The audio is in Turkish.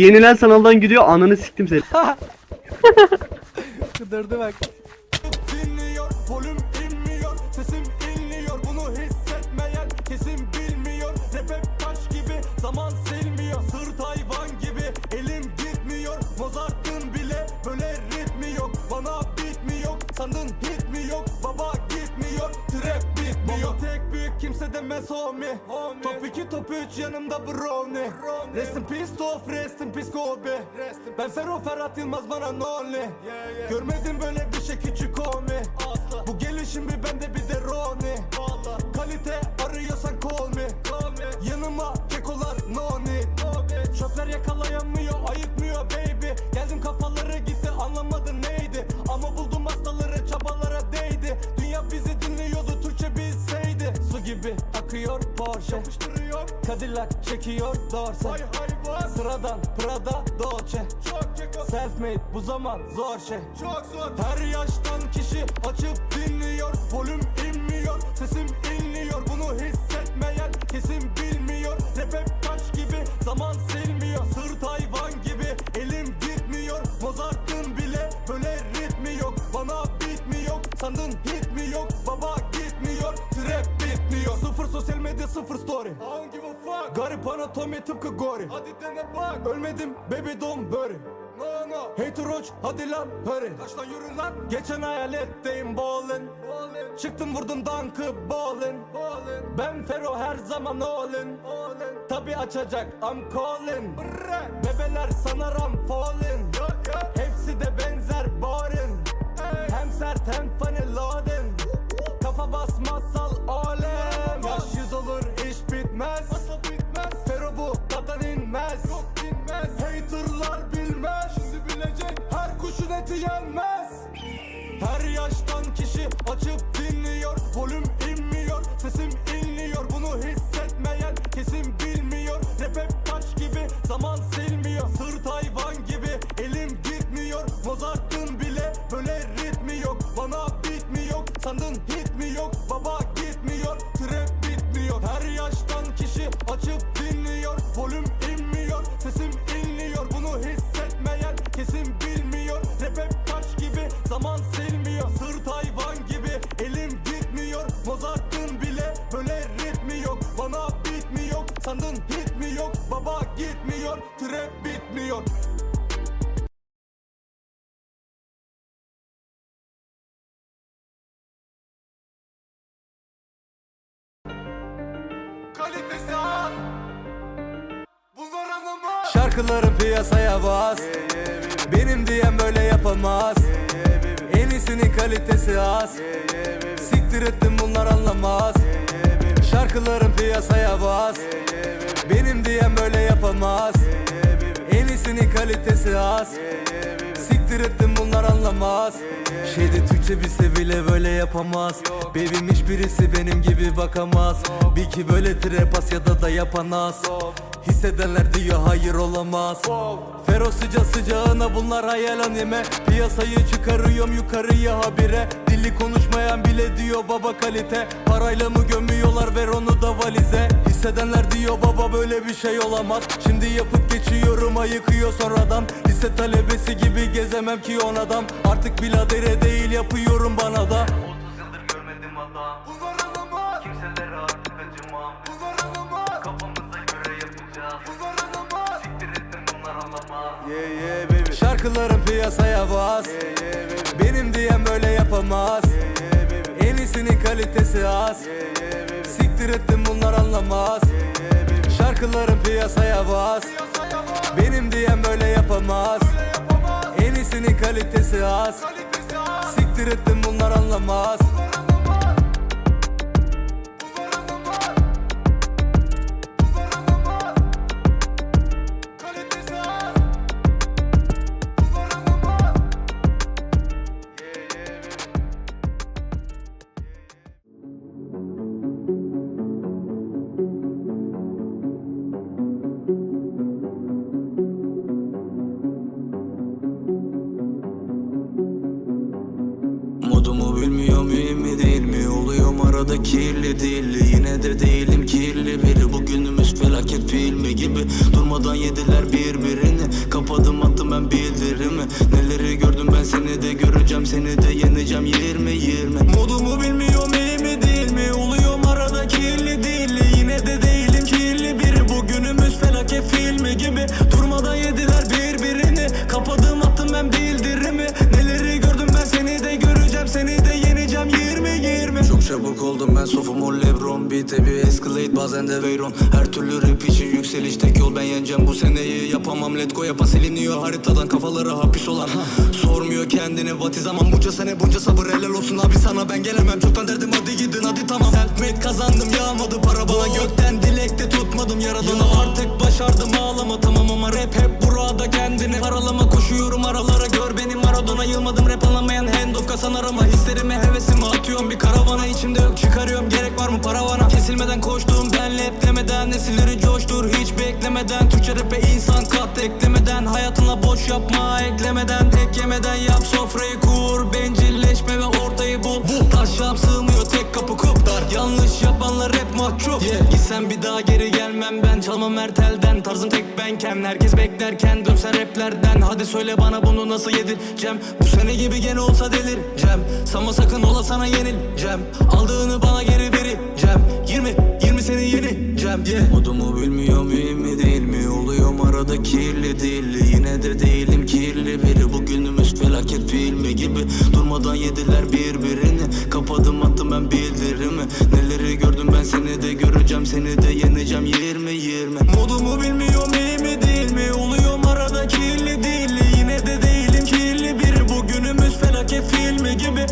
Yenilen sanaldan gidiyor ananı siktim seni. Kıdırdı bak. dinliyor Volüm inmiyor Sesim inliyor Bunu hissetmeyen kesin bilmiyor Rap hep taş gibi Zaman silmiyor Sırt hayvan demez homie Top 2 top 3 yanımda brownie. Rest in peace Tof Rest in peace Kobe. Ben Ferro Ferhat Yılmaz bana nolly Görmedim böyle bir şey küçük homie Bu gelişim bir bende bir de Roni gibi akıyor Porsche. Yapıştırıyor Cadillac çekiyor Dorse. Sıradan Prada Dolce. Self made bu zaman zor şey. Çok zor. Her yaştan kişi açıp dinliyor. Volüm inmiyor Sesim inliyor. Bunu hissetmeyen kesin bilmiyor. Rap hep taş gibi Zaman silmiyor. Sırt hayvan gibi Elim gitmiyor. Mozart'ın bile Böyle ritmi yok. Bana beat mi yok? Sandın hit mi yok? Baba Sıfır sosyal medya sıfır story. I don't give a fuck? Garip anatomi tıpkı gori. Hadi dene bak. Ölmedim baby don't worry. No no. Hater hoç hadi lan hurry. Kaç lan yürü lan. Geçen hayaletteyim ballin. Çıktım vurdum dankı ballin. Ben Fero her zaman allin. Tabi açacak I'm calling Bebeler sanarım falling Hepsi de benzer boring her kuşun eti yenmez. Her yaştan kişi açıp Trap bitmiyor. Kalitesi az. Bunlar anlamaz. Şarkılarım piyasaya bas. Benim diyen böyle yapamaz. En iyisinin kalitesi az. Siktir ettim bunlar anlamaz. Şarkılarım piyasaya bas. Benim Kalitesi az. Siktir ettim bunlar anlamaz. Şeyde Türkçe bilse bile böyle yapamaz. Babym hiçbirisi benim gibi bakamaz. Bil ki böyle trepas ya da da yapanas Hissedenler diyor hayır olamaz. Fero sıca sıcağına bunlar hayal anime Piyasayı çıkarıyorum yukarıya habire. Dili konuşmayan bile diyor baba kalite. Parayla mı gömüyorlar ver onu da valize Hissedenler diyor baba böyle bir şey olamaz. Şimdi yapıp geçiyorum ayıkıyor sonradan Lise talebesi gibi gezemem ki on adam. Artık biladere değil yapıyorum bana da. 30 yıldır görmedim adam. Anlamaz Kimselere artık acımam. Anlamaz Kafamıza göre yapacağız. Anlamaz Siktir ettim bunlar anlamaz. Şarkılarım piyasaya bas Benim diyen böyle yapamaz. En iyisinin kalitesi az Siktir ettim bunlar anlamaz. Şarkılarım piyasaya bas. Benim diyen böyle yapamaz. En iyisinin Kalitesi az. Siktir ettim bunlar anlamaz mühim mi değil mi? Oluyorum arada kirli dilli? Yine de değilim kirli biri. Bugünümüz felaket filmi gibi. Durmadan yediler birbirini. Kapadım attım ben bildirimi. Neleri gördüm ben seni de göreceğim. Seni de yeneceğim 20 20 Modumu bilmiyorum iyi mi değil mi? Oluyorum arada kirli dilli? Yine de değilim kirli biri. Bugünümüz felaket filmi gibi. Dur beat'e bir escalate bazen de Veyron. Her türlü rap için yükseliş tek yol ben yeneceğim. Bu seneyi Yapamam let go yapa siliniyor. Haritadan kafaları hapis olan. Sormuyor kendini what is zaman? Bunca sene bunca sabır helal olsun abi sana. Ben gelemem çoktan derdim hadi gidin hadi tamam. Self made kazandım yağmadı para bana. Gökten dilekte tutmadım Koştuğum benle hep demeden Nesilleri coştur. Hiç beklemeden Türkçe rap'e insan kat eklemeden. Hayatınla boş yapma eklemeden Tek yemeden yap. Sofrayı kur Bencilleşme ve ortayı bul. Taşlam sığmıyor tek kapı kup dar Yanlış yapanlar hep mahcup. Gitsem bir daha geri gelmem ben. Çalmam mertelden tarzım tek benken. Herkes beklerken dönsen raplerden. Hadi söyle bana bunu nasıl yedireceğim? Bu sene gibi gene olsa delireceğim. Sanma sakın ola sana yenileceğim. Aldığını bana Arada kirli dilli Yine de değilim kirli biri. Bugünümüz felaket filmi gibi. Durmadan yediler birbirini. Kapadım attım ben bildirimi. Neleri gördüm ben seni de göreceğim. Seni de yeneceğim 20 20 Modumu bilmiyorum iyi mi değil mi? Oluyorum arada kirli dilli Yine de değilim kirli biri Bugünümüz felaket filmi gibi